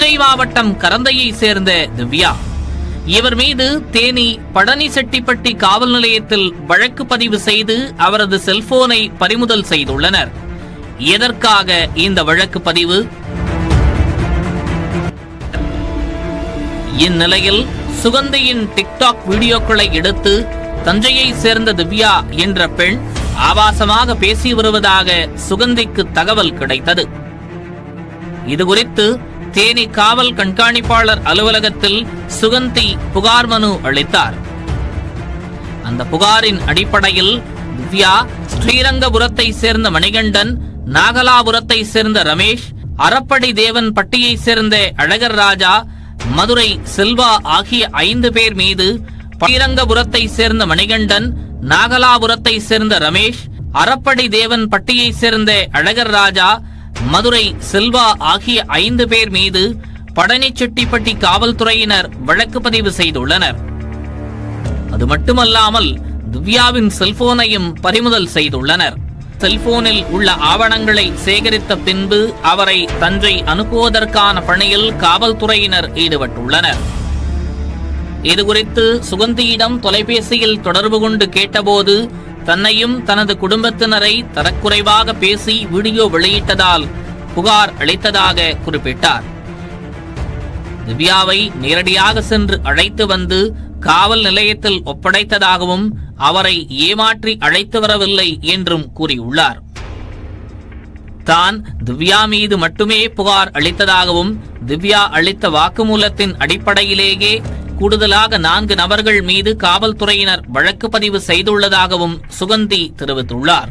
தஞ்சை மாவட்டம் கரந்தையை சேர்ந்த திவ்யா. இவர் மீது தேனி பழனிசெட்டிப்பட்டி காவல் நிலையத்தில் வழக்கு பதிவு செய்து அவரது செல்போனை பறிமுதல் செய்துள்ளனர். எதற்காக இந்த வழக்கு பதிவு? இந்நிலையில் சுகந்தியின் டிக்டாக் வீடியோக்களை எடுத்து தஞ்சையை சேர்ந்த திவ்யா என்ற பெண் ஆபாசமாக பேசி வருவதாக சுகந்திக்கு தகவல் கிடைத்தது. இதுகுறித்து தேனி காவல் கண்காணிப்பாளர் அலுவலகத்தில் சுகந்தி புகார் மனு அளித்தார். அந்த புகாரின் அடிப்படையில் திவ்யா ஸ்ரீரங்கபுரத்தை சேர்ந்த மணிகண்டன் நாகலாபுரத்தை சேர்ந்த ரமேஷ் அறப்படி தேவன் பட்டியை சேர்ந்த அழகர் ராஜா மதுரை செல்வா ஆகிய ஐந்து பேர் மீது ஸ்ரீரங்கபுரத்தை சேர்ந்த மணிகண்டன் நாகலாபுரத்தை சேர்ந்த ரமேஷ் அறப்படி தேவன் பட்டியை சேர்ந்த அழகர் ராஜா மதுரை செல்வா ஆகிய ஐந்து பேர் மீது பழனிச்செட்டிப்பட்டி காவல்துறையினர் வழக்கு பதிவு செய்துள்ளனர். அது மட்டுமல்லாமல் திவ்யாவின் செல்போனையும் பறிமுதல் செய்துள்ளனர். செல்போனில் உள்ள ஆவணங்களை சேகரித்த பின்பு அவரை தஞ்சை அனுப்புவதற்கான பணியில் காவல்துறையினர் ஈடுபட்டுள்ளனர். இதுகுறித்து சுகந்தியிடம் தொலைபேசியில் தொடர்பு கொண்டு கேட்டபோது தன்னையும் தனது குடும்பத்தினரை தரக்குறைவாக பேசி வீடியோ வெளியிட்டதால் புகார் அளித்ததாக குறிப்பிட்டார். திவ்யாவை நேரடியாக சென்று அழைத்து வந்து காவல் நிலையத்தில் ஒப்படைத்ததாகவும் அவரை ஏமாற்றி அழைத்து வரவில்லை என்றும் கூறியுள்ளார். தான் திவ்யா மீது மட்டுமே புகார் அளித்ததாகவும் திவ்யா அளித்த வாக்குமூலத்தின் அடிப்படையிலேயே கூடுதலாக நான்கு நபர்கள் மீது காவல்துறையினர் வழக்கு பதிவு செய்துள்ளதாகவும் சுகந்தி தெரிவித்துள்ளார்.